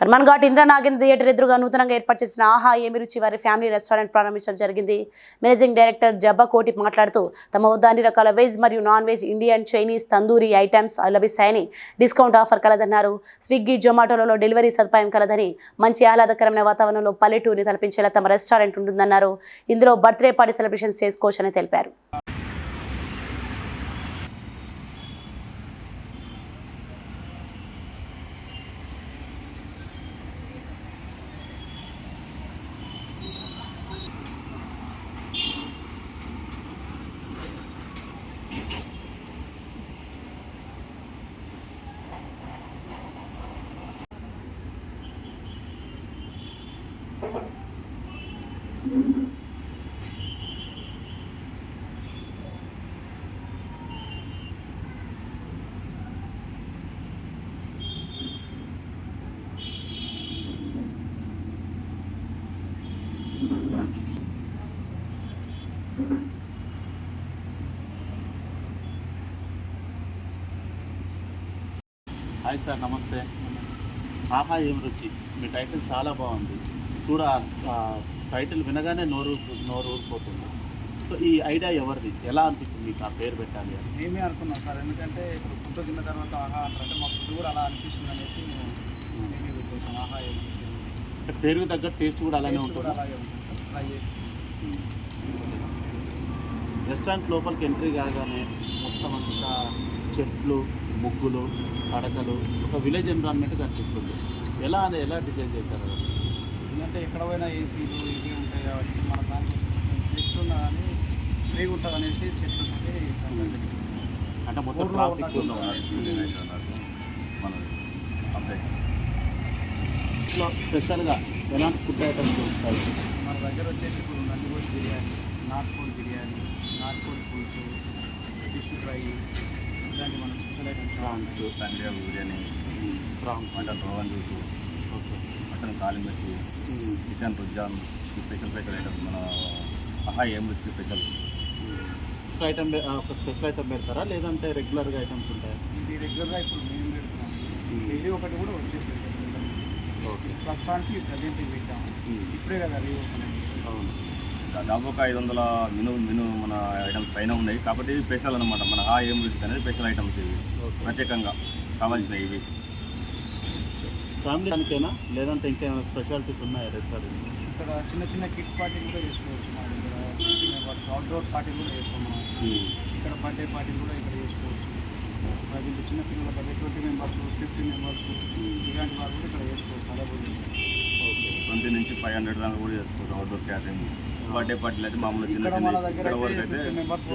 Karman ghat Indranagendra theatre ఎదురుగా నూతనంగా ఏర్పాటు చేసిన ఆహా ఏమి రుచి వారి ఫ్యామిలీ రెస్టారెంట్ ప్రారంభించడం జరిగింది. మేనేజింగ్ డైరెక్టర్ జబ్బా కోటి మాట్లాడుతూ తమ వద్ద అన్ని రకాల వెజ్ మరియు non veg Indian Chinese tandoori items లభిస్తాయని డిస్కౌంట్ ఆఫర్ కలదన్నారు. స్విగ్గీ జొమాటోలలో డెలివరీ సదుపాయం కలదని మంచి ఆహ్లాదకరమైన వాతావరణంలో పల్లెటూరిని తలపించేలా తమ రెస్టారెంట్ ఉంటుందన్నారు. ఇందులో బర్త్డే పార్టీ సెలబ్రేషన్స్ చేసుకోవచ్చని తెలిపారు. హాయ్ సార్ నమస్తే. ఆహా ఏం రుచి. మీ టైటిల్ చాలా బాగుంది. చూడ టైటిల్ వినగానే నోరు నోరు ఊరిపోతుంది. సో ఈ ఐడియా ఎవరిది? ఎలా అనిపించింది మీకు ఆ పేరు పెట్టాలి అని? మేమే అనుకున్నాం సార్. ఎందుకంటే ఇప్పుడు ఫుడ్ తిన్న తర్వాత ఆహా అంటారంటే మా ఫుడ్ కూడా అలా అనిపిస్తుంది అనేసి మేము పెట్టేసాం ఆహా. అంటే పేరుకు తగ్గ టేస్ట్ కూడా ఉంటుంది. అలాగే ఉంటుంది ట్రై చేసి రెస్టారెంట్ లోపలికి ఎంట్రీ కాగానే మొత్తం అంతా చెట్లు ముగ్గులు పడకలు ఒక విలేజ్ ఎన్విరాన్మెంట్ కనిపిస్తుంది. ఎలా అని ఎలా డిజైన్ చేశారు? అది? ఎందుకంటే ఎక్కడ పోయినా ఏసీలు ఇవి ఉంటాయి కాబట్టి మన దాంట్లో టేస్ట్ ఉన్నా కానీ ఫ్రీగా ఉంటుంది అనేసి చెట్లు అంటే మొత్తం ట్రాఫిక్ ఉన్నట్టు ఇంట్లో స్పెషల్గా ఎలాంటి ఫుడ్ ఐటమ్స్ ఉంటాయి మన దగ్గర వచ్చేసి ఇప్పుడు నందిగోష్ బిర్యానీ నాటుకోడి బిర్యానీ నాటుకోడి పులుసు ఫిష్ ఫ్రై ఇలాంటి మన special items prawns tandoori biryani prawns. Mutton rogan josh okay. Mutton కాలిమిర్చి chicken రుజ్జాన్ స్పెషల్ స్పెషల్ ఐటమ్స్ మన ఆహా ఏం రుచి స్పెషల్? ఒక ఐటమ్ ఒక స్పెషల్ ఐటమ్ పెడతారా? లేదంటే రెగ్యులర్గా ఐటమ్స్ ఉంటాయా? ఇది రెగ్యులర్గా ఇప్పుడు మేము పెడుతున్నాం డైలీ ఒకటి కూడా వచ్చేసి ఓకే. ప్రస్తుతానికి ప్రజెంట్ పెట్టాము. ఇప్పుడే కదా రీఓపెన్ అవును. దాదాపు ఒక ఐదు వందల మెను మెను మన ఐటమ్స్ పైన ఉన్నాయి. కాకపోతే ఇవి స్పెషల్ అనమాట మన ఆ ఏం రుచి అనేది స్పెషల్ ఐటమ్స్ ఇవి. ప్రత్యేకంగా కావాల్సినవి ఇవి. ఫ్యామిలీ దానికేనా లేదంటే ఇంకేమైనా స్పెషాలిటీస్ ఉన్నాయా రెస్టారెంట్ ఇక్కడ చిన్న చిన్న కిడ్స్ పార్టీ కూడా చేసుకోవచ్చు మా దగ్గర. అవుట్డోర్ పార్టీ కూడా చేస్తాం మనం. ఇక్కడ బర్త్డే పార్టీ కూడా ఇక్కడ చేసుకోవచ్చు. ప్రజెంట్ చిన్న పిల్లల birthday twenty members fifty members ఇలాంటి వాళ్ళు కూడా ఇక్కడ చేసుకోవచ్చు. అలా కూడా ఓకే. ట్వంటీ నుంచి ఫైవ్ హండ్రెడ్ దాకా కూడా చేసుకోవచ్చు అవుట్డోర్ క్యాటరింగ్. బర్త్డే పార్టీలు అయితే మామూలు చిన్న చిన్న వరకు అయితే ఫిఫ్టీ మెంబర్స్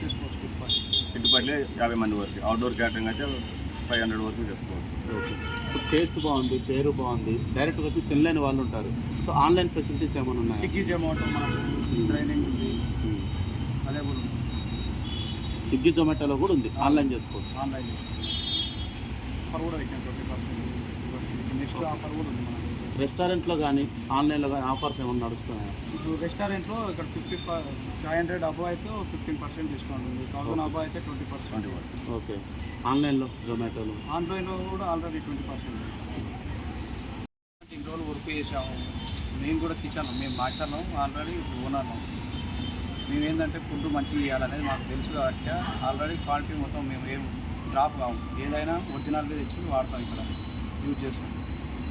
చేసుకోవచ్చు కిడ్ పార్టీ కిడ్ పార్టీలే. యాభై మంది వరకు. అవుట్డోర్ క్యాటరింగ్ అయితే ఫైవ్ హండ్రెడ్ వరకు చేసుకోవచ్చు. టేస్ట్ బాగుంది పేరు బాగుంది డైరెక్ట్గా వచ్చి తినలేని వాళ్ళు ఉంటారు. సో ఆన్లైన్ ఫెసిలిటీస్ ఏమైనా ఉన్నాయా? స్విగ్గీ జొమాటో మనకు ట్రైనింగ్ ఉంది. అదే కూడా స్విగ్గీ జొమాటోలో కూడా ఉంది. ఆన్లైన్ చేసుకోవచ్చు. ఆన్లైన్ ఆఫర్ కూడా పెట్టాం ట్వంటీ పర్సెంట్ నెక్స్ట్ ఆఫర్ కూడా ఉంది రెస్టారెంట్లో కానీ ఆన్లైన్లో కానీ ఆఫర్స్ ఏమైనా నడుస్తున్నాయా? ఇప్పుడు రెస్టారెంట్లో ఇక్కడ ఫిఫ్టీ ఫైవ్ హండ్రెడ్ అబో అయితే ఫిఫ్టీన్ పర్సెంట్ డిస్కౌంట్ ఉంది. థౌసండ్ అబో అయితే ట్వంటీ పర్సెంట్. ఓకే. ఆన్లైన్లో జొమాటోలో? ఆన్లైన్లో కూడా ఆల్రెడీ ట్వంటీ పర్సెంట్. ఇన్ని రోజులు వర్క్ చేసాము మేము కూడా కిచెన్ మేము మాస్టర్ను ఆల్రెడీ ఓనర్ను మేము ఏంటంటే ఫుడ్ మంచిగా చేయాలనేది మాకు తెలుసు కాబట్టి ఆల్రెడీ క్వాలిటీ మొత్తం మేము ఏం డ్రాప్ కాము ఏదైనా ఒరిజినల్గా తెచ్చి వాడతాం ఇక్కడ. యూజ్ చేస్తాం.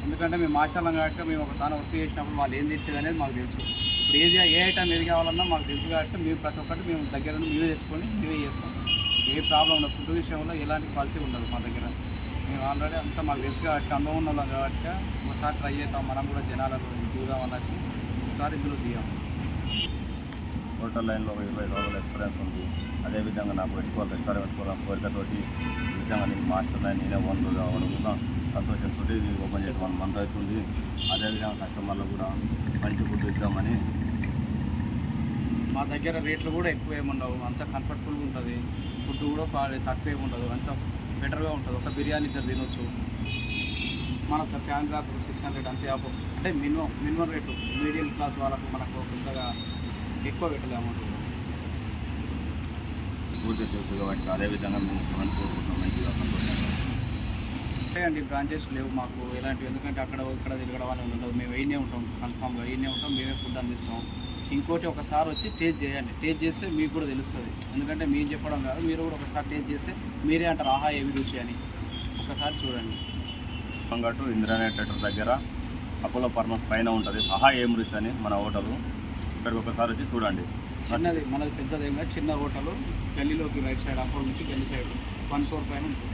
ఎందుకంటే మేము మాస్టర్లం కాబట్టి మేము ఒక తాను వర్క్ చేసినప్పుడు వాళ్ళు ఏం తెచ్చేది అనేది మాకు తెలుసు. ఇప్పుడు ఏది ఏ ఐటమ్ ఏది కావాలన్నా మాకు తెలుసు కాబట్టి మేము ప్రతి ఒక్కటి మేము దగ్గర మేమే తెచ్చుకొని మేమే చేస్తాం. ఏ ప్రాబ్లం ఉండదు. ఫుడ్ విషయంలో ఎలాంటి క్వాలిటీ ఉండదు మా దగ్గర. మేము ఆల్రెడీ అంతా మాకు తెలుసు కాబట్టి అనుభవం ఉన్న వాళ్ళం కాబట్టి ఒకసారి ట్రై చేద్దాం. మనం కూడా జనాలకు దిగుదాం అన్నట్టు ఒకసారి ఇందులో దిగాం. హోటల్ లైన్లో ఒక ఇరవై రోజుల ఎక్స్పీరియన్స్ ఉంది. అదేవిధంగా నాకు పెట్టుకోవాలి రెస్టారెంట్ పెట్టుకోవాలి. కోరికతోటి ఈ విధంగా నేను మాస్టర్ లైన్ నేనే వన్ కావడం కూడా సంతోషంతో ఇది ఓపెన్ చేసి వన్ మంత్ అవుతుంది. అదేవిధంగా కస్టమర్లు కూడా మంచి ఫుడ్ ఇద్దామని. మా దగ్గర రేట్లు కూడా ఎక్కువ ఏముండవు. అంత కంఫర్టబుల్గా ఉంటుంది. ఫుడ్ కూడా తక్కువ ఏమి ఉండదు అంత బెటర్గా ఉంటుంది. ఒక బిర్యానీ ఇద్దరు తినొచ్చు. మన ఫ్యాన్ క్లాత్ సిక్స్ హండ్రెడ్ అంతే ఆపు అంటే minimum minimum rate. Medium class వాళ్ళకు మనకు పెద్దగా ఎక్కువ పెట్టలే అమౌంట్. పూర్తి తెలుసు కాబట్టి అదేవిధంగా మేము ఇస్తామని కోరుకుంటున్నాం మంచిగా అండి బ్రాంచెస్ లేవు మాకు ఎలాంటివి. ఎందుకంటే అక్కడ ఇక్కడ తిరగడం అనేది ఉండదు. మేము వేయనే ఉంటాం కన్ఫామ్గా వేయనే ఉంటాం. మేమే ఫుడ్ అందిస్తాం. ఇంకోటి ఒకసారి వచ్చి టేస్ట్ చేయండి. టేస్ట్ చేస్తే మీకు కూడా తెలుస్తుంది. ఎందుకంటే మేము చెప్పడం కాదు మీరు కూడా ఒకసారి టేస్ట్ చేస్తే మీరే అంటారు ఆహా ఏమి రుచి అని. ఒకసారి చూడండి. అంగట్టు ఇంద్రానే థియేటర్ దగ్గర అపోలో ఫార్మస్ పైన ఉంటుంది. ఆహా ఏం రుచి అని మన హోటల్. ఇక్కడికి ఒకసారి వచ్చి చూడండి. చిన్నది మనది పెద్దది చిన్న హోటల్ గల్లీలోకి రైట్ సైడ్ అప్పుడు నుంచి గల్లీ సైడ్ వన్ ఫ్లోర్ పైన ఉంటుంది.